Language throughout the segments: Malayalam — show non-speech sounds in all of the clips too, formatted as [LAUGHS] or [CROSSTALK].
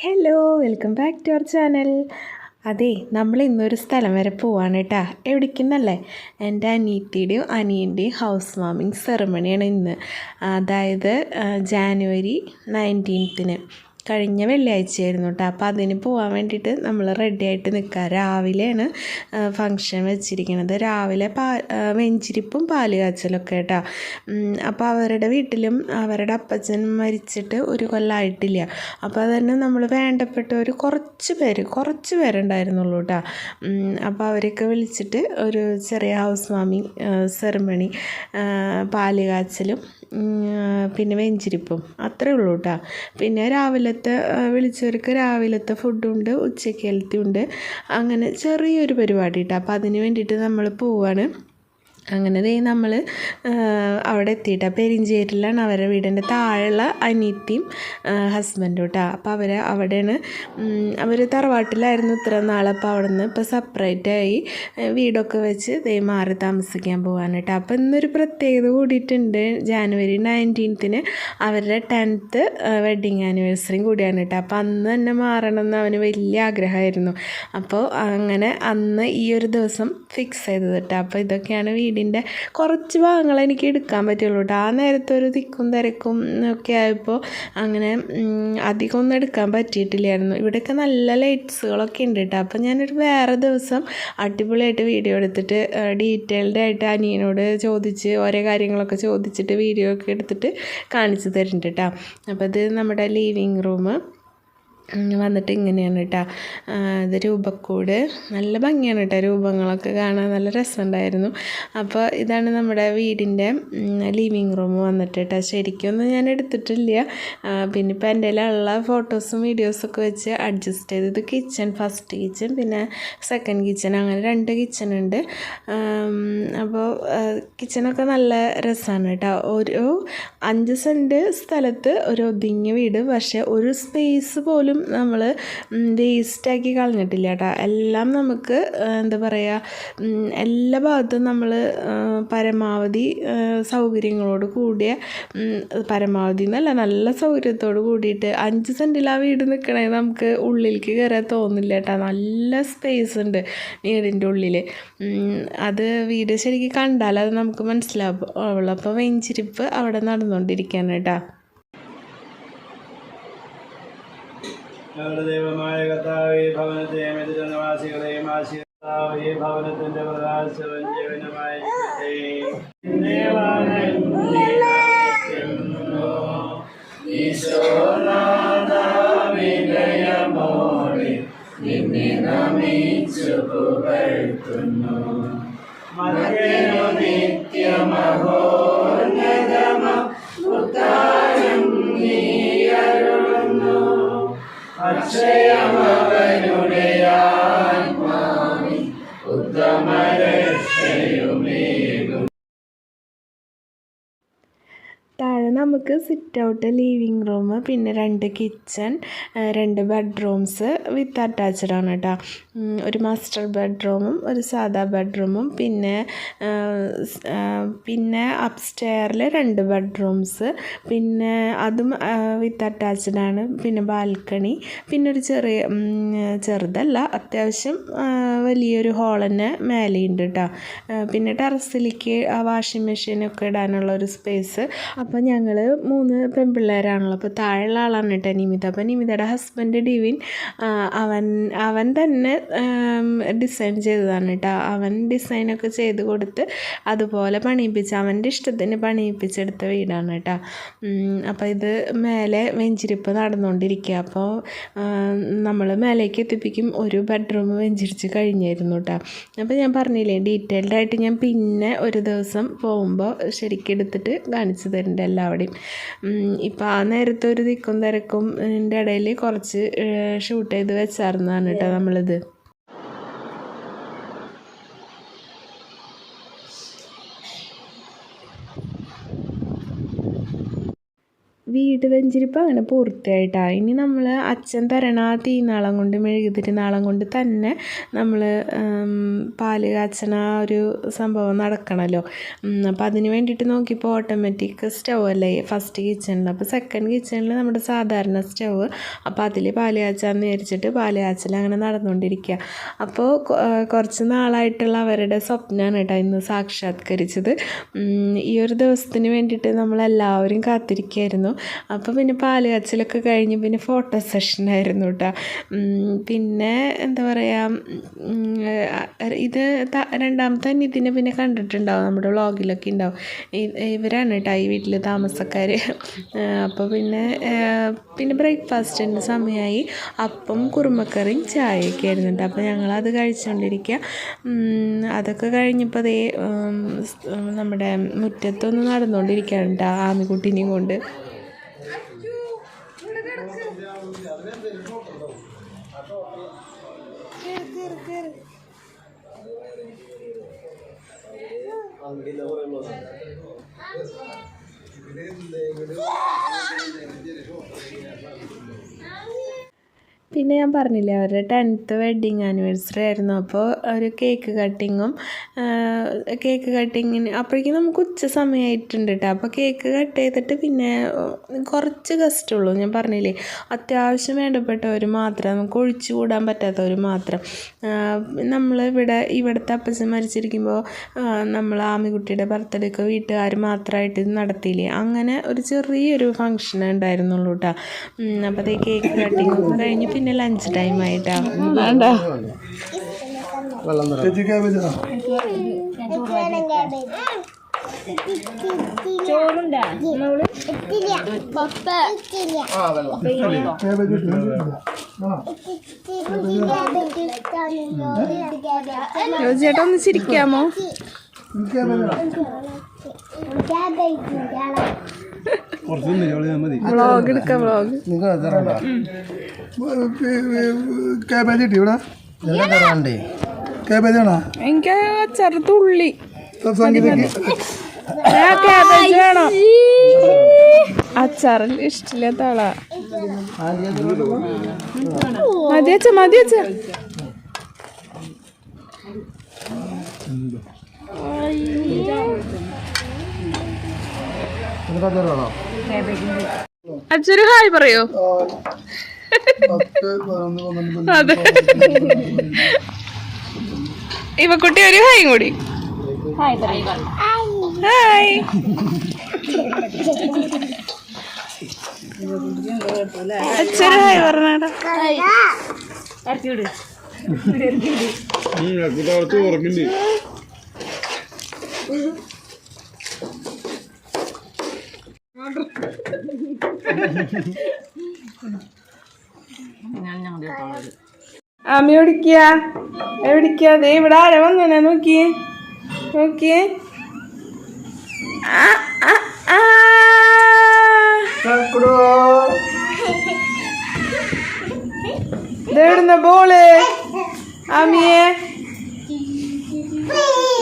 Hello welcome back to our channel അതെ നമ്മൾ ഇന്നൊരു സ്ഥലം വരെ പോവാണ് കേട്ടാ എവിടേക്കെന്നല്ലേ? എന്റെ അനിയത്തിയുടെയും അനിയന്റെയും ഹൗസ് വാമിങ് സെറമണിയാണ് ഇന്ന്. അതായത് ജാനുവരി നയന്റീൻത്തിന് കഴിഞ്ഞ വെള്ളിയാഴ്ചയായിരുന്നു കേട്ടോ. അപ്പോൾ അതിന് പോകാൻ വേണ്ടിയിട്ട് നമ്മൾ റെഡി ആയിട്ട് നിൽക്കുക രാവിലെയാണ് ഫങ്ഷൻ വെച്ചിരിക്കുന്നത് രാവിലെ പാ വെഞ്ചിരിപ്പും പാൽ കാച്ചലൊക്കെ കേട്ടോ. അപ്പോൾ അവരുടെ വീട്ടിലും അവരുടെ അപ്പച്ചൻ മരിച്ചിട്ട് ഒരു കൊല്ലമായിട്ടില്ല അപ്പോൾ അതന്നെ നമ്മൾ വേണ്ടപ്പെട്ട ഒരു കുറച്ച് പേര് കുറച്ച് പേരുണ്ടായിരുന്നുള്ളൂ കേട്ടോ. അപ്പോൾ അവരൊക്കെ വിളിച്ചിട്ട് ഒരു ചെറിയ ഹൗസ് വാമിങ് സെറമണി പാൽ കാച്ചലും പിന്നെ വെഞ്ചിരിപ്പും. അത്രേ ഉള്ളൂ കേട്ടോ പിന്നെ രാവിലത്തെ വിളിച്ചവർക്ക് രാവിലത്തെ ഫുഡുണ്ട് ഉച്ചക്കലത്തെ ഉണ്ട്. അങ്ങനെ ചെറിയൊരു പരിപാടി കേട്ടോ അപ്പോൾ അതിന് വേണ്ടിയിട്ട് നമ്മൾ പോവാണ്. അങ്ങനെ ദേ നമ്മൾ അവിടെ എത്തിയിട്ട്. പെരിഞ്ചേരിയിലാണ് അവരുടെ വീടിന്റെ താഴെയുള്ള അനിയത്തിയും ഹസ്ബൻഡും കേട്ടോ അപ്പോൾ അവർ അവിടെയാണ് അവർ തറവാട്ടിലായിരുന്നു ഇത്ര നാൾ. അപ്പോൾ അവിടെ നിന്ന് ഇപ്പോൾ സെപ്പറേറ്റായി വീടൊക്കെ വെച്ച് ദേ മാറി താമസിക്കാൻ പോകാൻ കേട്ടോ അപ്പോൾ ഇന്നൊരു പ്രത്യേകത കൂടിയിട്ടുണ്ട്. ജാനുവരി നയന്റീൻത്തിന് അവരുടെ ടെൻത്ത് വെഡ്ഡിങ് ആനിവേഴ്സറിയും കൂടിയാണ് കേട്ടോ അപ്പോൾ അന്ന് തന്നെ മാറണം എന്ന് അവന് വലിയ ആഗ്രഹമായിരുന്നു. അപ്പോൾ അങ്ങനെ അന്ന് ഈ ഒരു ദിവസം ഫിക്സ് ചെയ്തത് കേട്ടോ അപ്പോൾ ഇതൊക്കെയാണ് വീടിന്റെ കുറച്ച് ഭാഗങ്ങൾ എനിക്ക് എടുക്കാൻ പറ്റുള്ളൂ കേട്ടോ ആ നേരത്തെ ഒരു തിക്കും തിരക്കും ഒക്കെ ആയപ്പോൾ അങ്ങനെ അധികം ഒന്നും എടുക്കാൻ പറ്റിയിട്ടില്ലായിരുന്നു. ഇവിടെയൊക്കെ നല്ല ലൈറ്റ്സുകളൊക്കെ ഉണ്ട് കേട്ടോ അപ്പോൾ ഞാനൊരു വേറെ ദിവസം അടിപൊളിയായിട്ട് വീഡിയോ എടുത്തിട്ട് ഡീറ്റെയിൽഡ് ആയിട്ട് അനിയനോട് ചോദിച്ച് ഓരോ കാര്യങ്ങളൊക്കെ ചോദിച്ചിട്ട് വീഡിയോ ഒക്കെ എടുത്തിട്ട് കാണിച്ചു തരുന്നുണ്ട് കേട്ടോ അപ്പോൾ ഇത് നമ്മുടെ ലിവിങ് റൂം. വന്നിട്ട് ഇങ്ങനെയാണ് കേട്ടോ ഇത് രൂപക്കൂട്. നല്ല ഭംഗിയാണ് കേട്ടോ രൂപങ്ങളൊക്കെ കാണാൻ. നല്ല രസമുണ്ടായിരുന്നു. അപ്പോൾ ഇതാണ് നമ്മുടെ വീടിന്റെ ലിവിങ് റൂം വന്നിട്ട് കേട്ടോ ശരിക്കൊന്നും ഞാൻ എടുത്തിട്ടില്ല. പിന്നെ ഇപ്പോൾ എന്റെ ഉള്ള ഫോട്ടോസും വീഡിയോസൊക്കെ വെച്ച് അഡ്ജസ്റ്റ് ചെയ്ത് ഇത് കിച്ചൺ ഫസ്റ്റ് കിച്ചൺ പിന്നെ സെക്കൻഡ് കിച്ചൺ അങ്ങനെ രണ്ട് കിച്ചൺ ഉണ്ട്. അപ്പോൾ കിച്ചണൊക്കെ നല്ല രസമാണ് കേട്ടോ ഒരു അഞ്ച് സെന്റ് സ്ഥലത്ത് ഒരു ഒതുങ്ങിയ വീട് പക്ഷേ ഒരു സ്പേസ് പോലും നമ്മൾ വേസ്റ്റാക്കി കളഞ്ഞിട്ടില്ല കേട്ടോ എല്ലാം നമുക്ക് എന്താ പറയുക എല്ലാ ഭാഗത്തും നമ്മൾ പരമാവധി സൗകര്യങ്ങളോട് കൂടിയ പരമാവധി എന്നല്ല നല്ല സൗകര്യത്തോട് കൂടിയിട്ട് അഞ്ച് സെന്റിൽ ആ വീട് നിൽക്കണേ നമുക്ക് ഉള്ളിലേക്ക് കയറാൻ തോന്നില്ല കേട്ടോ നല്ല സ്പേസ് ഉണ്ട് വീടിന്റെ ഉള്ളിൽ അത് വീട് ശരിക്കും കണ്ടാൽ അത് നമുക്ക് മനസ്സിലാവും. അപ്പോൾ വെഞ്ചിരിപ്പ് അവിടെ നടന്നുകൊണ്ടിരിക്കുകയാണ് കേട്ടോ ഞങ്ങളുടെ ദൈവമായ കർത്താവേ ഭവനത്തെ നിവാസികളെയും ഈ ഭവനത്തിന്റെ പ്രകാശവും ജീവനമായിരിക്കട്ടെ നിന്നെ നമിച്ചു പുകഴ്ത്തുന്നു. മധ്യനു അക്ഷയമവനുടെ ആത്മാവി ഉത്തമരക്ഷയുമേകും നമുക്ക് സിറ്റ് ഔട്ട് ലിവിങ് റൂം പിന്നെ രണ്ട് കിച്ചൺ രണ്ട് ബെഡ്റൂംസ് വിത്ത് അറ്റാച്ച്ഡ് ആണ് കേട്ടോ ഒരു മാസ്റ്റർ ബെഡ്റൂമും ഒരു സാധാ ബെഡ്റൂമും പിന്നെ പിന്നെ അപ്സ്റ്റെയറിൽ രണ്ട് ബെഡ്റൂംസ് പിന്നെ അതും വിത്ത് അറ്റാച്ച്ഡ് ആണ്. പിന്നെ ബാൽക്കണി പിന്നെ ഒരു ചെറിയ ചെറുതല്ല അത്യാവശ്യം വലിയൊരു ഹോൾ തന്നെ മേലെയുണ്ട് കേട്ടോ പിന്നെ ടെറസിലേക്ക് വാഷിംഗ് മെഷീനൊക്കെ ഇടാനുള്ള ഒരു സ്പേസ് അപ്പോൾ ഞങ്ങൾ മൂന്ന് പെൺപിള്ളേരാണല്ലോ അപ്പോൾ താഴെയുള്ള ആളാണ് കേട്ടോ നിമിത. അപ്പോൾ നിമിതയുടെ ഹസ്ബൻഡ് ഡിവിൻ അവൻ അവൻ തന്നെ ഡിസൈൻ ചെയ്തതാണ് കേട്ടോ. അവൻ ഡിസൈനൊക്കെ ചെയ്ത് കൊടുത്ത് അതുപോലെ പണിയിപ്പിച്ച് അവന്റെ ഇഷ്ടത്തിന് പണിയിപ്പിച്ചെടുത്ത വീടാണ് കേട്ടോ. അപ്പോൾ ഇത് മേലെ വെഞ്ചിരിപ്പ് നടന്നുകൊണ്ടിരിക്കുക. അപ്പോൾ നമ്മൾ മേലേക്ക് എത്തിപ്പിക്കും. ഒരു ബെഡ്റൂം വെഞ്ചിരിച്ച് കഴിഞ്ഞായിരുന്നു കേട്ടോ. അപ്പോൾ ഞാൻ പറഞ്ഞില്ലേ ഡീറ്റെയിൽഡായിട്ട് ഞാൻ പിന്നെ ഒരു ദിവസം പോകുമ്പോൾ ശരിക്കും എടുത്തിട്ട് കാണിച്ചു തരുന്നുണ്ട് എല്ലാവിടെയും ഇപ്പം ആ നേരത്തെ ഒരു തിക്കും തിരക്കും ഇതിന്റെ ഇടയിൽ കുറച്ച് ഷൂട്ട് ചെയ്ത് വെച്ചായിരുന്നാണ് കേട്ടോ നമ്മളിത്. വീട് വെഞ്ചിരിപ്പ് അങ്ങനെ പൂർത്തിയായിട്ടാണ് ഇനി നമ്മൾ അച്ഛൻ തരണ ആ തീനാളം കൊണ്ട് മെഴുകുതിരി നാളം കൊണ്ട് തന്നെ നമ്മൾ പാൽ കാച്ചണ ഒരു സംഭവം നടക്കണമല്ലോ അപ്പോൾ അതിന് വേണ്ടിയിട്ട് നോക്കിയപ്പോൾ ഓട്ടോമാറ്റിക് സ്റ്റവ് അല്ലേ ഫസ്റ്റ് കിച്ചണിൽ അപ്പോൾ സെക്കൻഡ് കിച്ചണിൽ നമ്മുടെ സാധാരണ സ്റ്റവ് അപ്പോൾ അതിൽ പാൽ കാച്ചാന്ന് വിചാരിച്ചിട്ട് പാൽ കാച്ചൽ അങ്ങനെ നടന്നുകൊണ്ടിരിക്കുക അപ്പോൾ കുറച്ച് നാളായിട്ടുള്ള അവരുടെ സ്വപ്നമാണ് കേട്ടോ ഇന്ന് സാക്ഷാത്കരിച്ചത്. ഈ ഒരു ദിവസത്തിന് വേണ്ടിയിട്ട് നമ്മളെല്ലാവരും കാത്തിരിക്കുകയായിരുന്നു അപ്പോൾ പിന്നെ പാൽ കാച്ചലൊക്കെ കഴിഞ്ഞ് പിന്നെ ഫോട്ടോ സെഷനായിരുന്നു കേട്ടോ പിന്നെ എന്താ പറയുക ഇത് രണ്ടാമത്തെ ഇതിനെ പിന്നെ കണ്ടിട്ടുണ്ടാവും നമ്മുടെ വ്ളോഗിലൊക്കെ ഉണ്ടാവും. ഇവരാണ് കേട്ടോ ഈ വീട്ടിൽ താമസക്കാർ അപ്പോൾ പിന്നെ പിന്നെ ബ്രേക്ക്ഫാസ്റ്റിന്റെ സമയമായി അപ്പം കുറുമക്കറിയും ചായയൊക്കെ ആയിരുന്നു കേട്ടോ അപ്പോൾ ഞങ്ങളത് കഴിച്ചുകൊണ്ടിരിക്കുക അതൊക്കെ കഴിഞ്ഞപ്പോൾ അതേ നമ്മുടെ മുറ്റത്തൊന്ന് നടന്നുകൊണ്ടിരിക്കുകയാണ് കേട്ടോ ആമിക്കുട്ടിനെയും കൊണ്ട്. quiero, quiero. Aunque la. പിന്നെ ഞാൻ പറഞ്ഞില്ലേ അവരുടെ ടെൻത്ത് വെഡ്ഡിങ് ആനിവേഴ്സറി ആയിരുന്നു. അപ്പോൾ ഒരു കേക്ക് കട്ടിങ്ങും കേക്ക് കട്ടിങ്ങിന് അപ്പോഴേക്കും നമുക്ക് ഉച്ച സമയമായിട്ടുണ്ട് കേട്ടോ അപ്പോൾ കേക്ക് കട്ട് ചെയ്തിട്ട് പിന്നെ കുറച്ച് ഗസ്റ്റ് ഉള്ളൂ. ഞാൻ പറഞ്ഞില്ലേ അത്യാവശ്യം വേണ്ടപ്പെട്ടവർ മാത്രം നമുക്ക് ഒഴിച്ചു കൂടാൻ പറ്റാത്തവർ മാത്രം. നമ്മൾ ഇവിടെ ഇവിടുത്തെ അപ്പച്ചൻ മരിച്ചിരിക്കുമ്പോൾ നമ്മൾ ആമിക്കുട്ടിയുടെ ബർത്ത്ഡേക്ക് വീട്ടുകാർ മാത്രമായിട്ട് നടത്തിയില്ലേ? അങ്ങനെ ഒരു ചെറിയൊരു ഫങ്ഷൻ ഉണ്ടായിരുന്നുള്ളൂ കേട്ടോ അപ്പോൾ കേക്ക് കട്ടിങ് ഒക്കെ കഴിഞ്ഞ് പിന്നെ ലഞ്ച് ടൈം ആയിട്ടാ. ക്യാബേജ് ക്യാബേജ് ചേട്ടാ ഒന്ന് ചിരിക്കാമോ? മതി വ്ളോഗ് എടുക്കാം വ്ളോഗ് ക്യാബേജ് കിട്ടി. ഇവിടെ? ക്യാബേജ് ആണോ എനിക്ക് ചെറുതുള്ളി ക്യാബേജ് വേണോ? അച്ചാറിൽ ഇഷ്ടമില്ലാത്ത ആളാ. മതി അച്ഛ മതി അച്ഛ വേണോ അച്ഛൊരു ഹായ് പറയോ. അതെ. ഇവ കുട്ടി ഒരു ഹായും കൂടി. ഹായ്. അച്ഛൊരു ഹായ് പറഞ്ഞാടാ. ഉറങ്ങില്ലേ? അമ്മ എവിടിക്ക എവിടിക്ക ദേ ഇവിടെ ആരാ നോക്കിയേ ബോൾ. അമ്മിയെ.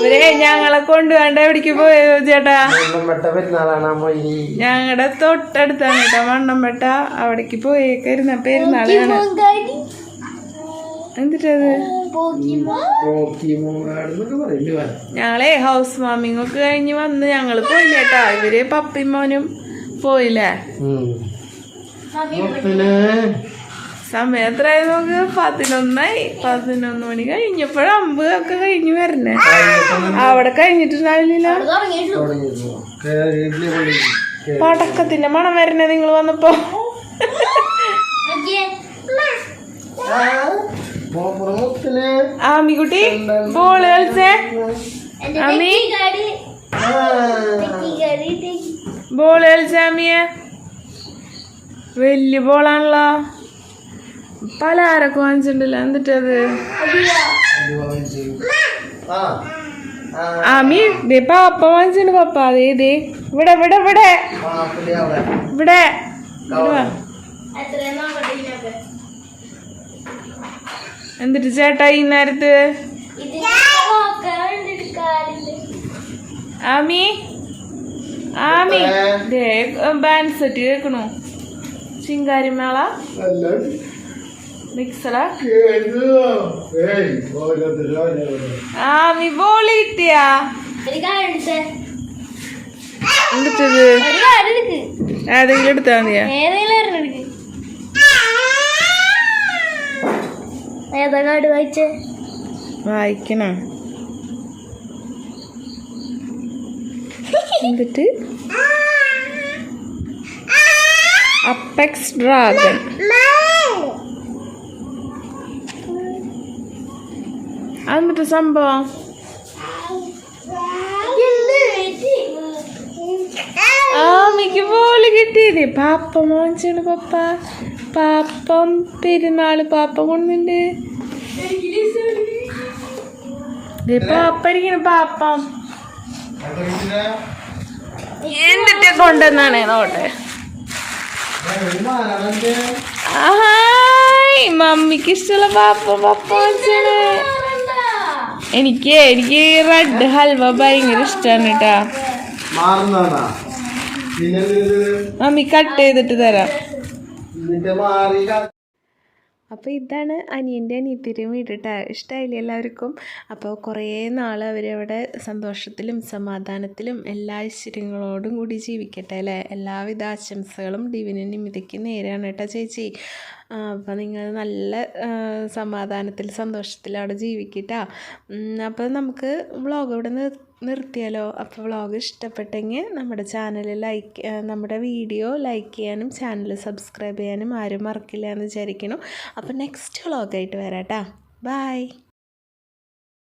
ഇവരെ ഞങ്ങളെ കൊണ്ട് വേണ്ട എവിടേക്ക് പോയത് ചേട്ടാ. ഞങ്ങളുടെ തൊട്ടടുത്താണ് കേട്ടോ മണ്ണമ്പെട്ട അവിടേക്ക് പോയേക്കായിരുന്ന പെരുന്നാളാണ്. എന്തിട്ടത്? ഞങ്ങളെ ഹൗസ് വാമിംഗ് ഒക്കെ കഴിഞ്ഞ് വന്ന് ഞങ്ങൾ പോയില്ല കേട്ടാ. ഇവർ പപ്പിമോനും മോനും പോയില്ലേ? സമയം എത്രയായി നോക്ക്? പതിനൊന്നായി. പതിനൊന്ന് മണി കഴിഞ്ഞപ്പോഴും അമ്പ് ഒക്കെ കഴിഞ്ഞ് വരണേ. അവിടെ കഴിഞ്ഞിട്ടുണ്ടാവില്ല പടക്കത്തിന്റെ മണം വരണേ നിങ്ങൾ വന്നപ്പോ. ആമിക്കുട്ടി ബോൾ കളിച്ചേ? ആമി? ബോൾ കളിച്ചേ ആമിയെ? വലിയ ബോളാണല്ലോ പലഹാരൊക്കെ വാങ്ങിച്ചിട്ടില്ല? എന്നിട്ടത് ആമി ദേ പാപ്പ വാങ്ങിച്ചിട്ടുണ്ട് പപ്പ. അതേ ദേ ഇവിടെ ഇവിടെ ഇവിടെ. ഇവിടെ. എന്നിട്ട് ചേട്ടാ ഈ നേരത്ത്? ആമി ആമി ദേ ബാൻഡ് സെറ്റ് കേൾക്കണു ചിങ്കാരിമേള മിക്സറ? ഓരോരോ. ആമി ബോളി കിട്ടിയാ? എടുത്തത്? എടുക്ക് ഏതെങ്കിലും എടുത്താ മതിയാ? ഏതാ കാർഡ് വായിച്ചേ. വായിക്കണ. എന്നിട്ട്? [LAUGHS] അപ്പെക്സ് ഡ്രാഗൺ അതെന്നിട്ട് സംഭവം ആമിക്ക് പോലെ കിട്ടിയില്ലേ? പാപ്പ വാങ്ങിച്ചാണ് പപ്പ. പാപ്പം പെരുന്നാൾ പാപ്പ കൊണ്ടുണ്ട് ദേ പാപ്പ. അതെന്തിനാ? എന്നിട്ട് നോട്ടെ. മമ്മിക്ക് ഇഷ്ടമുള്ള പാപ്പ പപ്പ വാങ്ങിച്ചാണ് എനിക്ക് എനിക്ക് റെഡ് ഹൽവ ഭയങ്കര ഇഷ്ടമാണ് കേട്ടാ മമ്മി കട്ട് ചെയ്തിട്ട് തരാം. അപ്പോൾ ഇതാണ് അനിയന്റെ അനിയത്തിന്റെയും വീട് കേട്ടോ. ഇഷ്ടമായില്ലേ എല്ലാവർക്കും? അപ്പോൾ കുറേ നാൾ അവരവിടെ സന്തോഷത്തിലും സമാധാനത്തിലും എല്ലാ ഐശ്വര്യങ്ങളോടും കൂടി ജീവിക്കട്ടെ അല്ലേ? എല്ലാവിധ ആശംസകളും ഡിവിന് നിമിതയ്ക്ക് നേരെയാണ് കേട്ടോ ചേച്ചി. അപ്പോൾ നിങ്ങൾ നല്ല സമാധാനത്തിൽ സന്തോഷത്തിൽ അവിടെ ജീവിക്കട്ടാ. അപ്പോൾ നമുക്ക് വ്ളോഗ് ഇവിടെ നിർ നിർത്തിയാലോ? അപ്പോൾ വ്ളോഗ് ഇഷ്ടപ്പെട്ടെങ്കിൽ നമ്മുടെ ചാനൽ ലൈക്ക് നമ്മുടെ വീഡിയോ ലൈക്ക് ചെയ്യാനും ചാനൽ സബ്സ്ക്രൈബ് ചെയ്യാനും ആരും മറക്കില്ല എന്ന് വിചാരിക്കണം അപ്പോൾ നെക്സ്റ്റ് വ്ളോഗായിട്ട് വരാം കേട്ടോ ബായ്